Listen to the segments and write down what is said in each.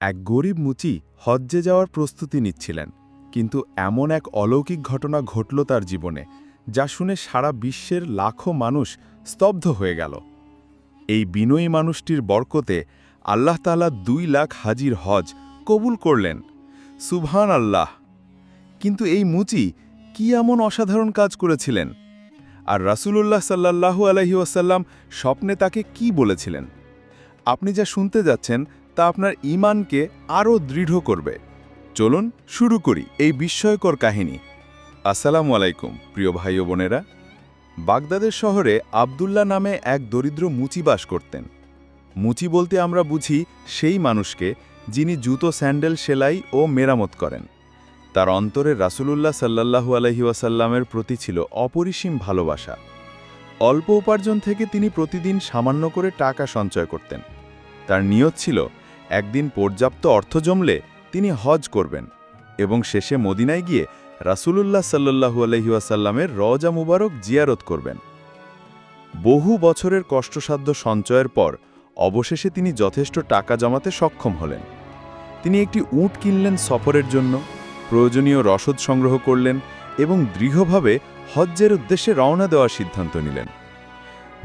এক গরিব মুচি হজ্জে যাওয়ার প্রস্তুতি নিচ্ছিলেন, কিন্তু এমন এক অলৌকিক ঘটনা ঘটল তার জীবনে, যা শুনে সারা বিশ্বের লাখো মানুষ স্তব্ধ হয়ে গেল। এই বিনয়ী মানুষটির বরকতে আল্লাহ তালা দুই লাখ হাজির হজ কবুল করলেন। সুবহান আল্লাহ কিন্তু এই মুচি কি এমন অসাধারণ কাজ করেছিলেন? আর রাসূলুল্লাহ সাল্লাল্লাহু আলহি ওয়াসাল্লাম স্বপ্নে তাকে কি বলেছিলেন? আপনি যা শুনতে যাচ্ছেন তা আপনার ঈমানকে আরও দৃঢ় করবে। চলুন শুরু করি এই বিস্ময়কর কাহিনী। আসসালামু আলাইকুম, প্রিয় ভাই ও বোনেরা। বাগদাদের শহরে আবদুল্লাহ নামে এক দরিদ্র মুচি বাস করতেন। মুচি বলতে আমরা বুঝি সেই মানুষকে যিনি জুতো, স্যান্ডেল, সেলাই ও মেরামত করেন। তার অন্তরে রাসূলুল্লাহ সাল্লাল্লাহু আলহি ওয়াসাল্লামের প্রতি ছিল অপরিসীম ভালোবাসা। অল্প উপার্জন থেকে তিনি প্রতিদিন সামান্য করে টাকা সঞ্চয় করতেন। তার নিয়ত ছিল একদিন পর্যাপ্ত অর্থ জমলে তিনি হজ করবেন এবং শেষে মদিনায় গিয়ে রাসূলুল্লাহ সাল্লাল্লাহু আলহি ওয়াসাল্লামের রওজা মুবারক জিয়ারত করবেন। বহু বছরের কষ্টসাধ্য সঞ্চয়ের পর অবশেষে তিনি যথেষ্ট টাকা জমাতে সক্ষম হলেন। তিনি একটি উট কিনলেন সফরের জন্য, প্রয়োজনীয় রসদ সংগ্রহ করলেন এবং দৃঢ়ভাবে হজ্জের উদ্দেশ্যে রওনা দেওয়ার সিদ্ধান্ত নিলেন।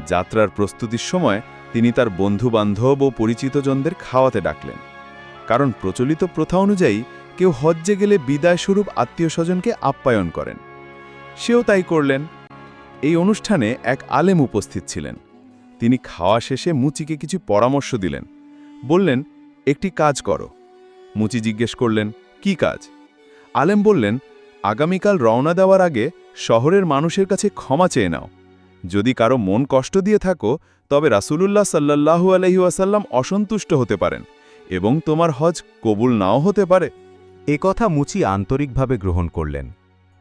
যাত্রার প্রস্তুতির সময় তিনি তার বন্ধু-বান্ধব ও পরিচিতজনদের খাওয়াতে ডাকলেন। কারণ প্রচলিত প্রথা অনুযায়ী কেউ হজ্জে গেলে বিদায়স্বরূপ আত্মীয়স্বজনকে আপ্যায়ন করেন। সেও তাই করলেন। এই অনুষ্ঠানে এক আলেম উপস্থিত ছিলেন। তিনি খাওয়া শেষে মুচিকে কিছু পরামর্শ দিলেন। বললেন, একটি কাজ করো। মুচি জিজ্ঞেস করলেন, কি কাজ? আলেম বললেন, আগামীকাল রওনা দেওয়ার আগে শহরের মানুষের কাছে ক্ষমা চেয়ে নাও। যদি কারও মন কষ্ট দিয়ে থাকো তবে রাসূলুল্লাহ সাল্লাল্লাহু আলহি ওয়াসাল্লাম অসন্তুষ্ট হতে পারেন এবং তোমার হজ কবুল নাও হতে পারে। এ কথা মুচি আন্তরিকভাবে গ্রহণ করলেন।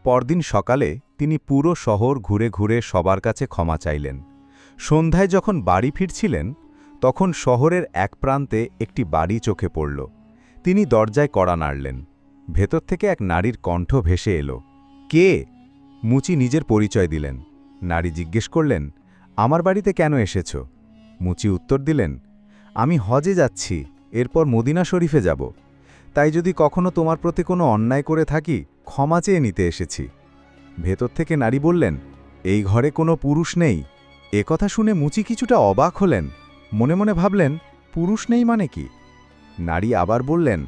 পরদিন সকালে তিনি পুরো শহর ঘুরে ঘুরে সবার কাছে ক্ষমা চাইলেন। সন্ধ্যায় যখন বাড়ি ফিরছিলেন, তখন শহরের এক প্রান্তে একটি বাড়ি চোখে পড়ল। তিনি দরজায় কড়া নাড়লেন। ভেতর থেকে এক নারীর কণ্ঠ ভেসে এলো। কে? মুচি নিজের পরিচয় দিলেন। নারী জিজ্ঞেস করলেন আমার বাড়িতে কেন এসেছ? মুচি উত্তর দিলেন, আমি হজে যাচ্ছি, এরপর মদিনা শরীফে যাব। তাই যদি কখনো তোমার প্রতি কোনো অন্যায় করে থাকি, ক্ষমা চেয়ে নিতে এসেছি। ভেতর থেকে নারী বললেন, এই ঘরে কোনো পুরুষ নেই। এ কথা শুনে মুচি কিছুটা অবাক হলেন, মনে মনে ভাবলেন, পুরুষ নেই মানে কি? নারী আবার বললেন,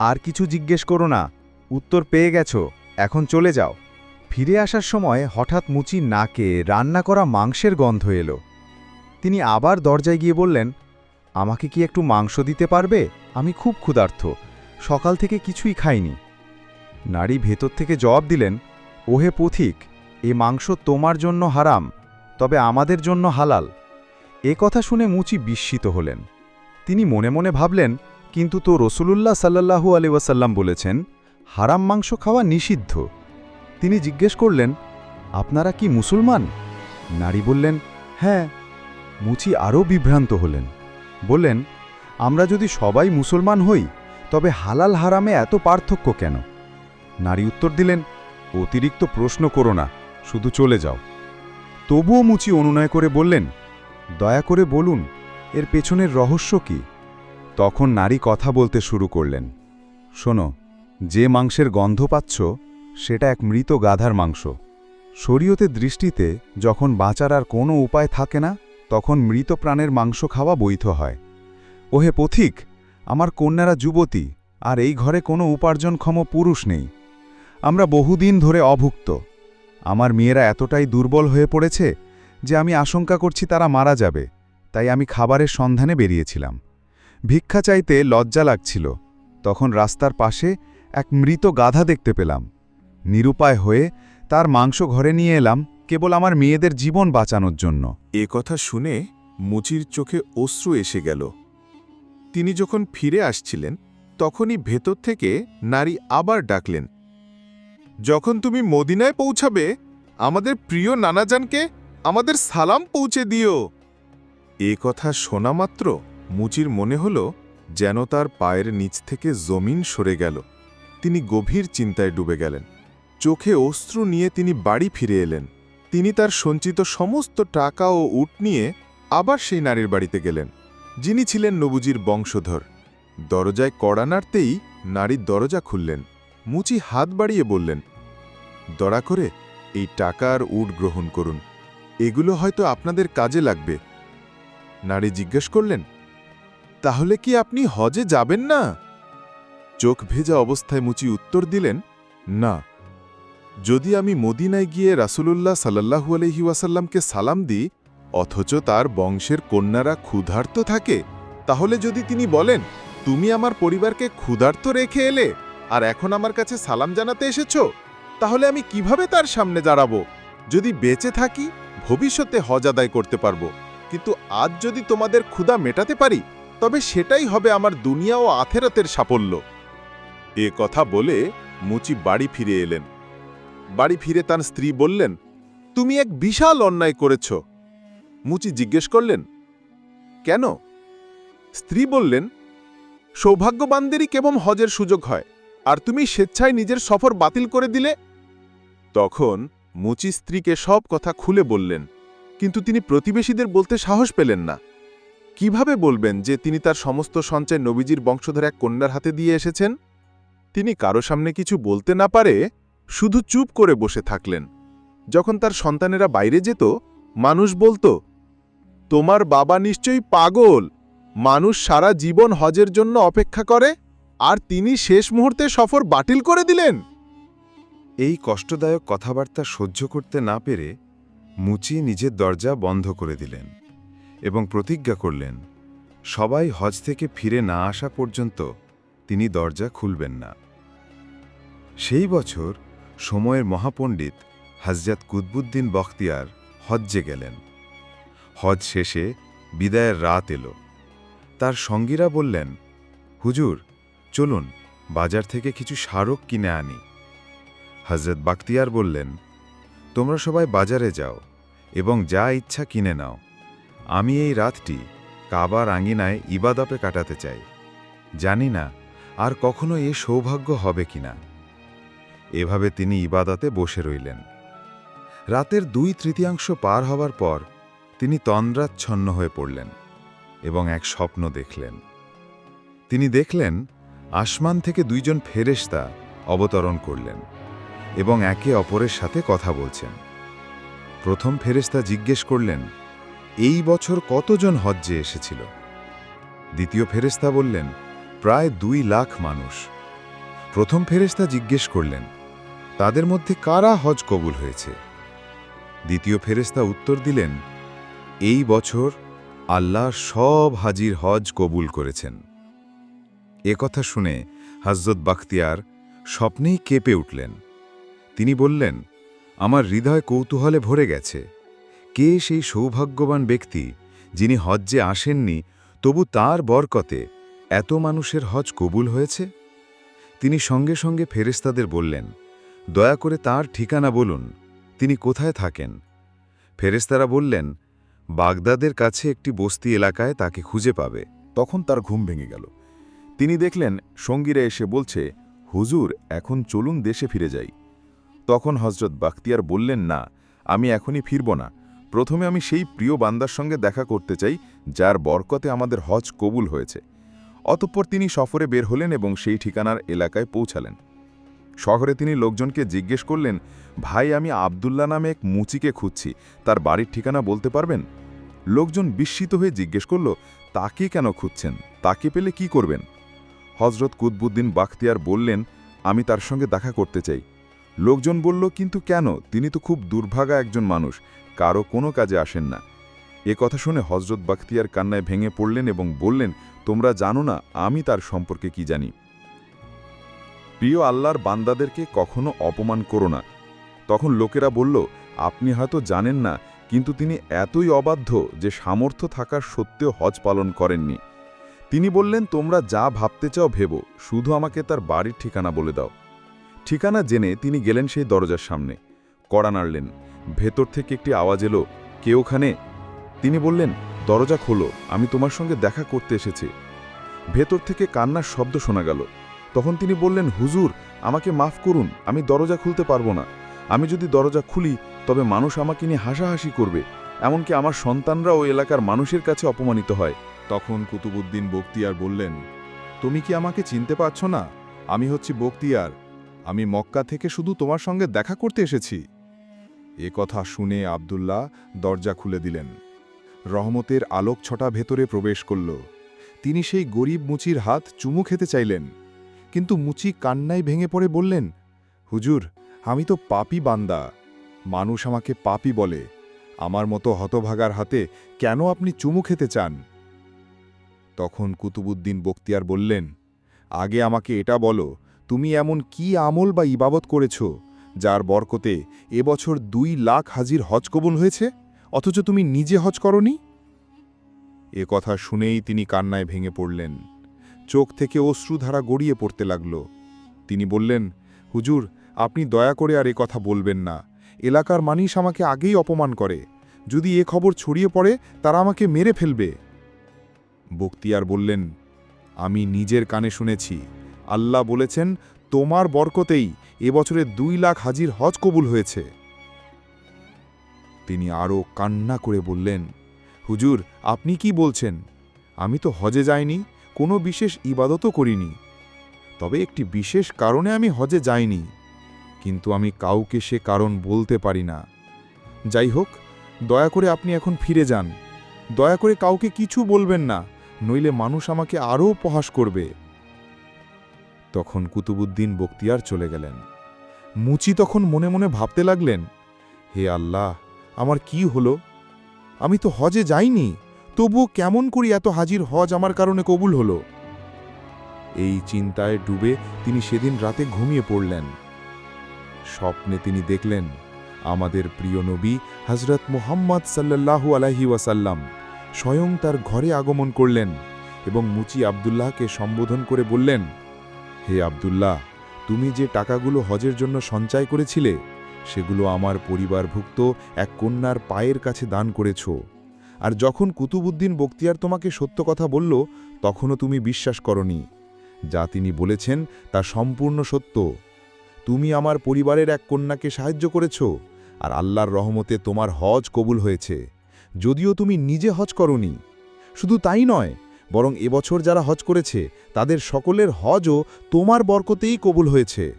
আর কিছু জিজ্ঞেস করো না, উত্তর পেয়ে গেছো, এখন চলে যাও। ফিরে আসার সময় হঠাৎ মুচি নাকে রান্না করা মাংসের গন্ধ এলো। তিনি আবার দরজায় গিয়ে বললেন, আমাকে কি একটু মাংস দিতে পারবে? আমি খুব ক্ষুধার্থ সকাল থেকে কিছুই খাইনি। নারী ভেতর থেকে জবাব দিলেন, ওহে পথিক, এ মাংস তোমার জন্য হারাম, তবে আমাদের জন্য হালাল। এ কথা শুনে মুচি বিস্মিত হলেন। তিনি মনে মনে ভাবলেন, কিন্তু তো রসুলুল্লাহ সাল্লাহু আলি ওয়াসাল্লাম বলেছেন, হারাম মাংস খাওয়া নিষিদ্ধ। তিনি জিজ্ঞেস করলেন, আপনারা কি মুসলমান? নারী বললেন হ্যাঁ। মুচি আরও বিভ্রান্ত হলেন, বললেন, আমরা যদি সবাই মুসলমান হই, তবে হালাল হারামে এত পার্থক্য কেন? নারী উত্তর দিলেন, অতিরিক্ত প্রশ্ন করো না, শুধু চলে যাও। তবুও মুচি অনুনয় করে বললেন, দয়া করে বলুন, এর পেছনের রহস্য কি? তখন নারী কথা বলতে শুরু করলেন, শোনো, যে মাংসের গন্ধ পাচ্ছ সেটা এক মৃত গাধার মাংস। শরীয়তের দৃষ্টিতে যখন বাঁচার আর কোনো উপায় থাকে না, তখন মৃত প্রাণের মাংস খাওয়া বৈধ হয়। ওহে পথিক, আমার কন্যারা যুবতী, আর এই ঘরে কোনো উপার্জনক্ষম পুরুষ নেই। আমরা বহুদিন ধরে অভুক্ত। আমার মেয়েরা এতটাই দুর্বল হয়ে পড়েছে যে আমি আশঙ্কা করছি তারা মারা যাবে, তাই আমি খাবারের সন্ধানে বেরিয়েছিলাম। ভিক্ষা চাইতে লজ্জা লাগছিল। তখন রাস্তার পাশে এক মৃত গাধা দেখতে পেলাম। নিরুপায় হয়ে তার মাংস ঘরে নিয়ে এলাম, কেবল আমার মেয়েদের জীবন বাঁচানোর জন্য। এ কথা শুনে মুচির চোখে অশ্রু এসে গেল। তিনি যখন ফিরে আসছিলেন, তখনই ভেতর থেকে নারী আবার ডাকলেন, যখন তুমি মদিনায় পৌঁছাবে, আমাদের প্রিয় নানাজানকে আমাদের সালাম পৌঁছে দিও। এ কথা শোনা মাত্র মুচির মনে হল যেন তার পায়ের নিচ থেকে জমিন সরে গেল। তিনি গভীর চিন্তায় ডুবে গেলেন। চোখে অশ্রু নিয়ে তিনি বাড়ি ফিরে এলেন। তিনি তার সঞ্চিত সমস্ত টাকা ও উট নিয়ে আবার সেই নারীর বাড়িতে গেলেন, যিনি ছিলেন নবুজির বংশধর। দরজায় কড়া নাড়তেই নারীর দরজা খুললেন। মুচি হাত বাড়িয়ে বললেন দয়া করে এই টাকা আর উট গ্রহণ করুন। এগুলো হয়তো আপনাদের কাজে লাগবে। নারী জিজ্ঞেস করলেন, তাহলে কি আপনি হজে যাবেন না? চোখ ভেজা অবস্থায় মুচি উত্তর দিলেন, না। যদি আমি মদিনায় গিয়ে রাসূলুল্লাহ সাল্লাহু আলহি ওয়াসাল্লামকে সালাম দিই, অথচ তার বংশের কন্যারা ক্ষুধার্ত থাকে, তাহলে যদি তিনি বলেন, তুমি আমার পরিবারকে ক্ষুধার্ত রেখে এলে আর এখন আমার কাছে সালাম জানাতে এসেছ, তাহলে আমি কীভাবে তার সামনে দাঁড়াবো? যদি বেঁচে থাকি, ভবিষ্যতে হজ আদায় করতে পারব। কিন্তু আজ যদি তোমাদের ক্ষুধা মেটাতে পারি, তবে সেটাই হবে আমার দুনিয়া ও আথেরাতের সাফল্য। এ কথা বলে মুচি বাড়ি ফিরে এলেন। বাড়ি ফিরে তার স্ত্রী বললেন, তুমি এক বিশাল অন্যায় করেছ। মুচি জিজ্ঞেস করলেন, কেন? স্ত্রী বললেন, সৌভাগ্যবানদেরই কেবল হজের সুযোগ হয়, আর তুমি স্বেচ্ছায় নিজের সফর বাতিল করে দিলে? তখন মুচি স্ত্রীকে সব কথা খুলে বললেন, কিন্তু তিনি প্রতিবেশীদের বলতে সাহস পেলেন না। কীভাবে বলবেন যে তিনি তার সমস্ত সঞ্চয় নবীজির বংশধর এক কন্যার হাতে দিয়ে এসেছেন? তিনি কারও সামনে কিছু বলতে না পারে শুধু চুপ করে বসে থাকলেন। যখন তার সন্তানেরা বাইরে যেত, মানুষ বলতো, তোমার বাবা নিশ্চয়ই পাগল। মানুষ সারা জীবন হজের জন্য অপেক্ষা করে, আর তিনি শেষ মুহূর্তে সফর বাতিল করে দিলেন। এই কষ্টদায়ক কথাবার্তা সহ্য করতে না পেরে মুচি নিজের দরজা বন্ধ করে দিলেন এবং প্রতিজ্ঞা করলেন, সবাই হজ থেকে ফিরে না আসা পর্যন্ত তিনি দরজা খুলবেন না। সেই বছর সময়ের মহাপণ্ডিত হাজরাত কুতবুদ্দিন বখতিয়ার হজ্জে গেলেন। হজ শেষে বিদায়ের রাত এলো। তার সঙ্গীরা বললেন, হুজুর, চলুন, বাজার থেকে কিছু স্মারক কিনে আনি। হজরত বাক্তিয়ার বললেন, তোমরা সবাই বাজারে যাও এবং যা ইচ্ছা কিনে নাও। আমি এই রাতটি কাবার আঙিনায় ইবাদপে কাটাতে চাই। জানি না আর কখনো এ সৌভাগ্য হবে কিনা। এভাবে তিনি ইবাদতে বসে রইলেন। রাতের দুই তৃতীয়াংশ পার হবার পর তিনি তন্দ্রাচ্ছন্ন হয়ে পড়লেন এবং এক স্বপ্ন দেখলেন। তিনি দেখলেন, আসমান থেকে দুইজন ফেরেশতা অবতরণ করলেন এবং একে অপরের সাথে কথা বলছেন। প্রথম ফেরেশতা জিজ্ঞেস করলেন, এই বছর কতজন হজ্জে এসেছিল? দ্বিতীয় ফেরেশতা বললেন, প্রায় দুই লাখ মানুষ। প্রথম ফেরেশতা জিজ্ঞেস করলেন তাদের মধ্যে কারা হজ কবুল হয়েছে? দ্বিতীয় ফেরেশতা উত্তর দিলেন, এই বছর আল্লাহ সব হাজির হজ কবুল করেছেন। কথা শুনে হজরত বাখতিয়ার স্বপ্নেই কেঁপে উঠলেন। তিনি বললেন, আমার হৃদয় কৌতূহলে ভরে গেছে। কে সেই সৌভাগ্যবান ব্যক্তি যিনি হজ্জে আসেননি, তবু তার বরকতে এত মানুষের হজ কবুল হয়েছে? তিনি সঙ্গে সঙ্গে ফেরেস্তাদের বললেন দয়া করে তার ঠিকানা বলুন, তিনি কোথায় থাকেন। ফেরেস্তারা বললেন, বাগদাদের কাছে একটি বস্তি এলাকায় তাকে খুঁজে পাবে। তখন তার ঘুম ভেঙে গেল। তিনি দেখলেন, সঙ্গীরা এসে বলছে, হুজুর, এখন চলুন দেশে ফিরে যাই। তখন হজরত বাখতিয়ার বললেন, না, আমি এখনই ফিরব না। প্রথমে আমি সেই প্রিয় বান্দার সঙ্গে দেখা করতে চাই, যার বরকতে আমাদের হজ কবুল হয়েছে। অতঃপর তিনি সফরে বের হলেন এবং সেই ঠিকানার এলাকায় পৌঁছালেন। শহরে তিনি লোকজনকে জিজ্ঞেস করলেন, ভাই, আমি আবদুল্লা নামে এক মুচিকে খুঁজছি, তার বাড়ির ঠিকানা বলতে পারবেন? লোকজন বিস্মিত হয়ে জিজ্ঞেস করল, তাকে কেন খুঁজছেন? তাকে পেলে কি করবেন? হজরত কুতবুদ্দিন বাখতিয়ার বললেন, আমি তার সঙ্গে দেখা করতে চাই। লোকজন বলল, কিন্তু কেন? তিনি তো খুব দুর্ভাগা একজন মানুষ, কারও কোনো কাজে আসেন না। এ কথা শুনে হজরত বাখতিয়ার কান্নায় ভেঙে পড়লেন এবং বললেন, তোমরা জানো না, আমি তার সম্পর্কে কি জানি? প্রিয় আল্লাহর বান্দাদেরকে কখনো অপমান করো না। তখন লোকেরা বলল, আপনি হয়তো জানেন না, কিন্তু তিনি এতই অবাধ্য যে সামর্থ্য থাকার সত্ত্বেও হজ পালন করেননি। তিনি বললেন, তোমরা যা ভাবতে চাও ভেবো, শুধু আমাকে তার বাড়ির ঠিকানা বলে দাও। ঠিকানা জেনে তিনি গেলেন সেই দরজার সামনে। কড়া নাড়লেন। ভেতর থেকে একটি আওয়াজ এলো, কে ওখানে? তিনি বললেন, দরজা খোলো, আমি তোমার সঙ্গে দেখা করতে এসেছি। ভেতর থেকে কান্নার শব্দ শোনা গেল। তখন তিনি বললেন, হুজুর, আমাকে মাফ করুন, আমি দরজা খুলতে পারব না। আমি যদি দরজা খুলি, তবে মানুষ আমাকে নিয়ে হাসাহাসি করবে। এমনকি আমার সন্তানরা ও এলাকার মানুষের কাছে অপমানিত হয়। তখন কুতুবুদ্দিন বক্তিয়ার বললেন, তুমি কি আমাকে চিনতে পারছ না? আমি হচ্ছি বক্তিয়ার। আমি মক্কা থেকে শুধু তোমার সঙ্গে দেখা করতে এসেছি। এ কথা শুনে আব্দুল্লাহ দরজা খুলে দিলেন। রহমতের আলোক ছটা ভেতরে প্রবেশ করল। তিনি সেই গরিব মুচির হাত চুমু খেতে চাইলেন। কিন্তু মুচি কান্নায় ভেঙে পড়ে বললেন, হুজুর, আমি তো পাপি বান্দা। মানুষ আমাকে পাপি বলে। আমার মতো হতভাগার হাতে কেন আপনি চুমু খেতে চান? তখন কুতুবুদ্দিন বক্তিয়ার বললেন, আগে আমাকে এটা বলো, তুমি এমন কি আমল বা ইবাবত করেছ, যার বরকতে এবছর দুই লাখ হাজির হজ কবুল হয়েছে? অথচ তুমি নিজে হজ করনি? এ কথা শুনেই তিনি কান্নায় ভেঙে পড়লেন। চোখ থেকে অশ্রুধারা গড়িয়ে পড়তে লাগল। তিনি বললেন, হুজুর, আপনি দয়া করে আর এ কথা বলবেন না। এলাকার মানুষ আমাকে আগেই অপমান করে। যদি এ খবর ছড়িয়ে পড়ে, তারা আমাকে মেরে ফেলবে। বক্তিয়ার বললেন, আমি নিজের কানে শুনেছি। আল্লাহ বলেছেন, তোমার বরকতেই এবছরে দুই লাখ হাজির হজ কবুল হয়েছে। তিনি আরও কান্না করে বললেন, হুজুর, আপনি কি বলছেন? আমি তো হজে যাইনি কোনো বিশেষ ইবাদতও করিনি। তবে একটি বিশেষ কারণে আমি হজে যাইনি। কিন্তু আমি কাউকে সে কারণ বলতে পারি না। যাই হোক, দয়া করে আপনি এখন ফিরে যান। দয়া করে কাউকে কিছু বলবেন না, নইলে মানুষ আমাকে আরও উপহাস করবে। তখন কুতুবুদ্দিন বক্তিয়ার চলে গেলেন। মুচি তখন মনে মনে ভাবতে লাগলেন, হে আল্লাহ, আমার কি হলো? আমি তো হজে যাইনি। তবুও কেমন করি এত হাজির হজ আমার কারণে কবুল হলো? এই চিন্তায় ডুবে তিনি সেদিন রাতে ঘুমিয়ে পড়লেন। স্বপ্নে তিনি দেখলেন, আমাদের প্রিয় নবী হজরত মুহাম্মদ সাল্লাল্লাহু আলাইহি ওয়াসাল্লাম স্বয়ং তার ঘরে আগমন করলেন এবং মুচি আবদুল্লাহকে সম্বোধন করে বললেন, হে আবদুল্লাহ, তুমি যে টাকাগুলো হজের জন্য সঞ্চয় করেছিলে, সেগুলো আমার পরিবারভুক্ত এক কন্যার পায়ের কাছে দান করেছ। আর যখন কুতুবুদ্দিন বক্তিয়ার তোমাকে সত্য কথা বলল, তখনও তুমি বিশ্বাস করনি। যা তিনি বলেছেন, তা সম্পূর্ণ সত্য। তুমি আমার পরিবারের এক কন্যাকে সাহায্য করেছ, আর আল্লাহর রহমতে তোমার হজ কবুল হয়েছে। যদিও তুমি নিজে হজ করনি। শুধু তাই নয়, বরং এবছর যারা হজ করেছে, তাদের সকলের হজও তোমার বরকতেই কবুল হয়েছে।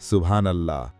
সুবহান আল্লাহ